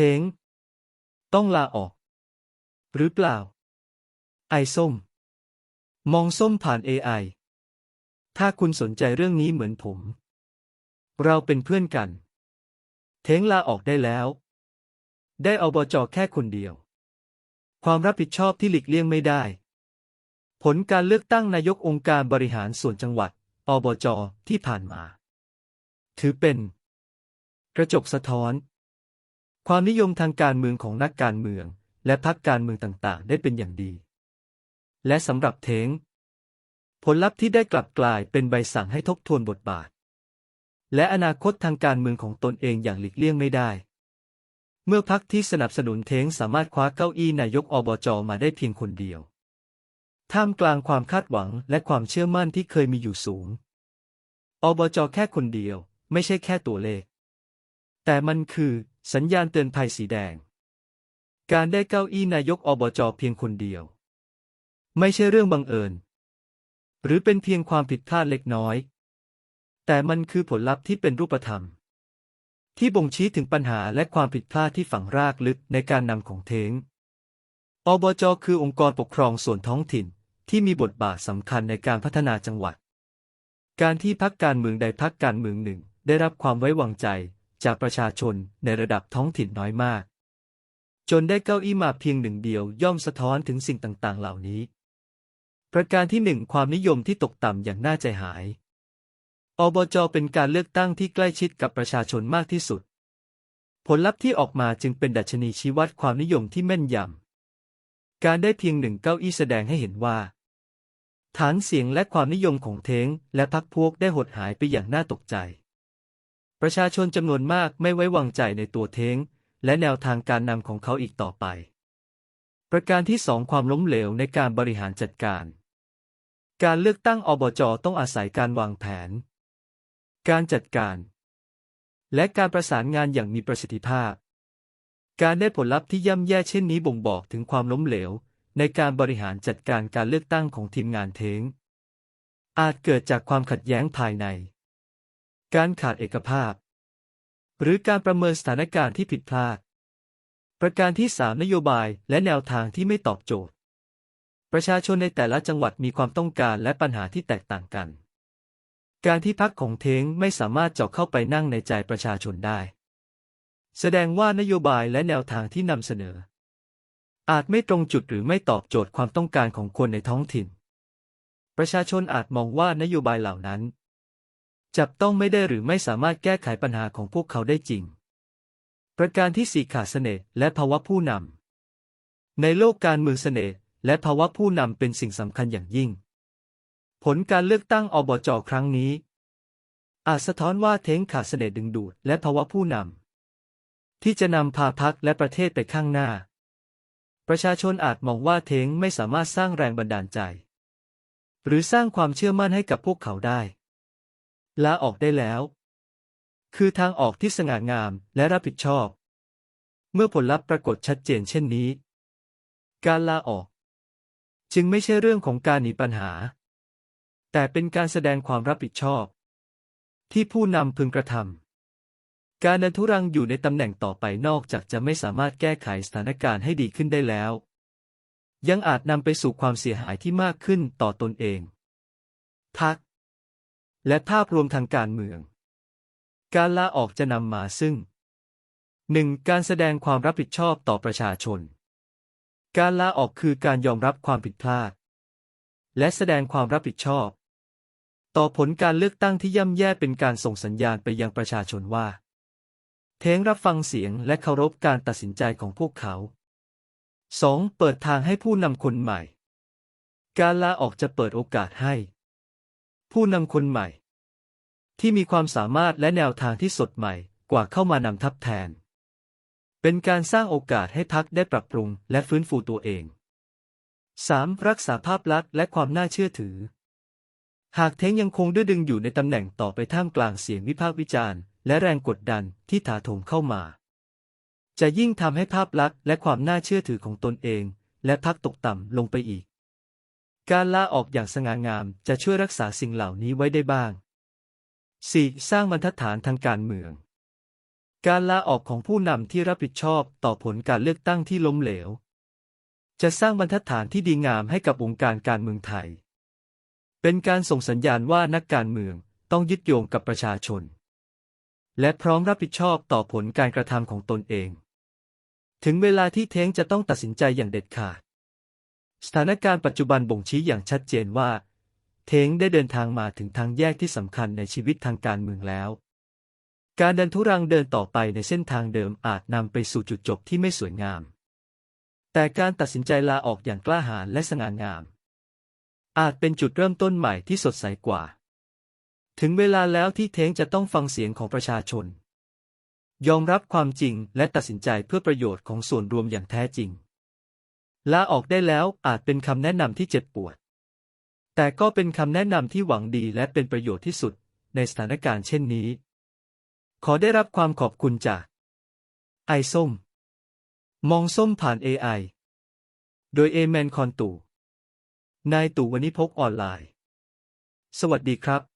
ทง ต้องลาออก หรือเปล่า ไอส้ม มองส้มผ่าน AI ถ้าคุณสนใจเรื่องนี้เหมือนผม เราเป็นเพื่อนกัน เทงลาออกได้แล้ว ได้อบจแค่คนเดียว ความรับผิดชอบที่หลีกเลี่ยงไม่ได้ ผลการเลือกตั้งนายกองค์การบริหารส่วนจังหวัด อบจที่ผ่านมา ถือเป็น กระจกสะท้อน ความนิยมทางการเมืองของนักการเมือง และพรรคการเมืองต่างๆ ได้เป็นอย่างดี และสำหรับเทง ผลลัพธ์ที่ได้กลับกลายเป็นใบสั่งให้ทบทวนบทบาท และอนาคตทางการเมืองของตนเองอย่างหลีกเลี่ยงไม่ได้ เมื่อพรรคที่สนับสนุนเทงสามารถคว้าเก้าอี้นายกอบจมาได้เพียงคนเดียว ท่ามกลางความคาดหวังและความเชื่อมั่นที่เคยมีอยู่สูง อบจแค่คนเดียว ไม่ใช่แค่ตัวเลข แต่มันคือ สัญญาณเตือนภัยสีแดง การได้เก้าอี้นายกอบจเพียงคนเดียว ไม่ใช่เรื่องบังเอิญ หรือเป็นเพียงความผิดพลาดเล็กน้อย แต่มันคือผลลัพธ์ที่เป็นรูปธรรม ที่บ่งชี้ถึงปัญหาและความผิดพลาดที่ฝังรากลึกในการนำของเทงอบจคือองค์กรปกครองส่วนท้องถิ่นที่มีบทบาทสำคัญในการพัฒนาจังหวัด การที่พักการเมืองใดพักการเมืองหนึ่ง ได้รับความไว้วางใจ จากประชาชนในระดับท้องถิ่นน้อยมาก จนได้เก้าอี้มาเพียงหนึ่งเดียวย่อมสะท้อนถึงสิ่งต่างๆ เหล่านี้ ประการที่หนึ่งความนิยมที่ตกต่ำอย่างน่าใจหาย อบจเป็นการเลือกตั้งที่ใกล้ชิดกับประชาชนมากที่สุด ผลลัพธ์ที่ออกมาจึงเป็นดัชนีชี้วัดความนิยมที่แม่นยำ การได้เพียงหนึ่งเก้าอี้แสดงให้เห็นว่า ฐานเสียงและความนิยมของเทงและพรรคพวกได้หดหายไปอย่างน่าตกใจ ประชาชนจำนวนมากไม่ไว้วางใจในตัวเท้ง และแนวทางการนำของเขาอีกต่อไป ประการที่สองความล้มเหลวในการบริหารจัดการ การเลือกตั้งอบจต้องอาศัยการวางแผน การจัดการ และการประสานงานอย่างมีประสิทธิภาพ การได้ผลลัพธ์ที่ย่ำแย่เช่นนี้บ่งบอกถึงความล้มเหลว ในการบริหารจัดการการเลือกตั้งของทีมงานเท้งอาจเกิดจากความขัดแย้งภายใน การขาดเอกภาพ หรือการประเมินสถานการณ์ที่ผิดพลาด ประการที่สามนโยบายและแนวทางที่ไม่ตอบโจทย์ ประชาชนในแต่ละจังหวัดมีความต้องการและปัญหาที่แตกต่างกัน การที่พักของเทงไม่สามารถเจาะเข้าไปนั่งในใจประชาชนได้ แสดงว่านโยบายและแนวทางที่นำเสนอ อาจไม่ตรงจุดหรือไม่ตอบโจทย์ความต้องการของคนในท้องถิ่น ประชาชนอาจมองว่านโยบายเหล่านั้น จับต้องไม่ได้หรือไม่สามารถแก้ไขปัญหาของพวกเขาได้จริง ประการที่สี่ขาดเสน่ห์และภาวะผู้นำในโลกการเมืองเสน่ห์และภาวะผู้นำเป็นสิ่งสำคัญอย่างยิ่ง ผลการเลือกตั้งอบจครั้งนี้ อาจสะท้อนว่าเท้งขาดเสน่ห์ดึงดูดและภาวะผู้นำที่จะนำพาพักและประเทศไปข้างหน้า ประชาชนอาจมองว่าเท้งไม่สามารถสร้างแรงบันดาลใจ หรือสร้างความเชื่อมั่นให้กับพวกเขาได้ ลาออกได้แล้ว คือทางออกที่สง่างามและรับผิดชอบ เมื่อผลลัพธ์ปรากฏชัดเจนเช่นนี้ การลาออก จึงไม่ใช่เรื่องของการหนีปัญหา แต่เป็นการแสดงความรับผิดชอบ ที่ผู้นำพึงกระทำการเดินทุรังอยู่ในตำแหน่งต่อไปนอกจากจะไม่สามารถแก้ไขสถานการณ์ให้ดีขึ้นได้แล้ว ยังอาจนำไปสู่ความเสียหายที่มากขึ้นต่อตนเองพัก และภาพรวมทางการเมือง การลาออกจะนำมาซึ่ง 1. การแสดงความรับผิดชอบต่อประชาชน การลาออกคือการยอมรับความผิดพลาด และแสดงความรับผิดชอบ ต่อผลการเลือกตั้งที่ย่ำแย่เป็นการส่งสัญญาณไปยังประชาชนว่า เทงรับฟังเสียงและเคารพการตัดสินใจของพวกเขา 2. เปิดทางให้ผู้นำคนใหม่ การลาออกจะเปิดโอกาสให้ ผู้นำคนใหม่ ที่มีความสามารถและแนวทางที่สดใหม่กว่าเข้ามานำทับแทน เป็นการสร้างโอกาสให้พักได้ปรับปรุงและฟื้นฟูตัวเอง 3. รักษาภาพลักษณ์และความน่าเชื่อถือ หากเท้งยังคงดื้อดึงอยู่ในตำแหน่งต่อไปท่ามกลางเสียงวิพากษ์วิจารณ์และแรงกดดันที่ถาโถมเข้ามา จะยิ่งทำให้ภาพลักษณ์และความน่าเชื่อถือของตนเอง และพักตกต่ำลงไปอีก การลาออกอย่างสง่างามจะช่วยรักษาสิ่งเหล่านี้ไว้ได้บ้าง 4. สร้างบรรทัดฐานทางการเมือง การลาออกของผู้นำที่รับผิดชอบต่อผลการเลือกตั้งที่ล้มเหลว จะสร้างบรรทัดฐานที่ดีงามให้กับวงการการเมืองไทย เป็นการส่งสัญญาณว่านักการเมืองต้องยึดโยงกับประชาชน และพร้อมรับผิดชอบต่อผลการกระทำของตนเอง ถึงเวลาที่เท้งจะต้องตัดสินใจอย่างเด็ดขาด สถานการณ์ปัจจุบันบ่งชี้อย่างชัดเจนว่า เท้งได้เดินทางมาถึงทางแยกที่สำคัญในชีวิตทางการเมืองแล้ว การเดินทุรังเดินต่อไปในเส้นทางเดิมอาจนำไปสู่จุดจบที่ไม่สวยงาม แต่การตัดสินใจลาออกอย่างกล้าหาญและสง่างาม อาจเป็นจุดเริ่มต้นใหม่ที่สดใสกว่า ถึงเวลาแล้วที่เท้งจะต้องฟังเสียงของประชาชน ยอมรับความจริงและตัดสินใจเพื่อประโยชน์ของส่วนรวมอย่างแท้จริง ลาออกได้แล้วอาจเป็นคำแนะนำที่เจ็บปวด แต่ก็เป็นคำแนะนำที่หวังดีและเป็นประโยชน์ที่สุดในสถานการณ์เช่นนี้ ขอได้รับความขอบคุณจากไอส้ม มองส้มผ่าน AI โดยเอแมนคอนตู่นายตู่วณิพกออนไลน์ สวัสดีครับ